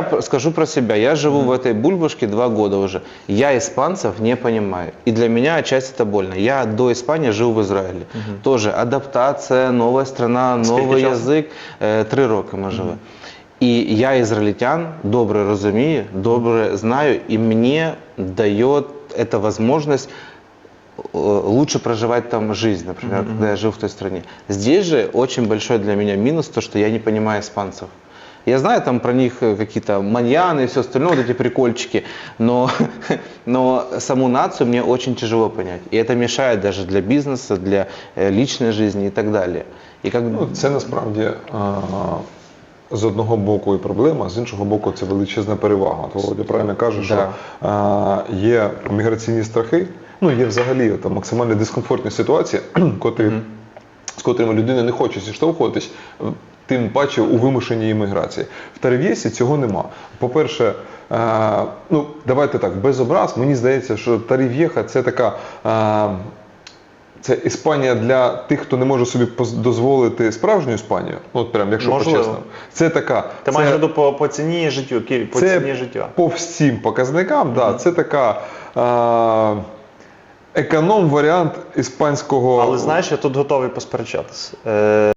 Я п- скажу про себя. Я живу в этой бульбашке два года уже. Я испанцев не понимаю. И для меня отчасти это больно. Я до Испании жил в Израиле. Тоже адаптация, новая страна, Скільки новий часу? язик. Е, Три роки ми живемо. І я ізраїльтян добре розумію, добре знаю, і мені дає ця можливість э, лучше проживать там жизнь, например, когда я жил в той стране. Здесь же очень большой для меня минус то, что я не понимаю испанцев. Я знаю там про них э, какие-то маньяны и все остальное, вот эти прикольчики, но, но саму нацию мне очень тяжело понять. И это мешает даже для бизнеса, для э, личной жизни и так далее. И как Ну, це насправді а, з одного боку і проблема, з іншого боку, це величезна перевага. То Володя правильно каже, що Да. а, є міграційні страхи, ну є взагалі там, максимально дискомфортні ситуації, котрі, з котрими людина не хоче зіштовхуватись. Тим паче у вимушеній імміграції. В Тарев'єсі цього нема. По-перше, е, ну давайте так, без образ, мені здається, що Тарів'єха це така е, це Іспанія для тих, хто не може собі дозволити справжню Іспанію. Ну, от прям, якщо Можливо. по-чесному. Це така. Ти це, маєш виду по, по ціні життю, по це ціні життя. по всім показникам, да, це така е, економ-варіант іспанського. Але знаєш, я тут готовий посперечатися. Е,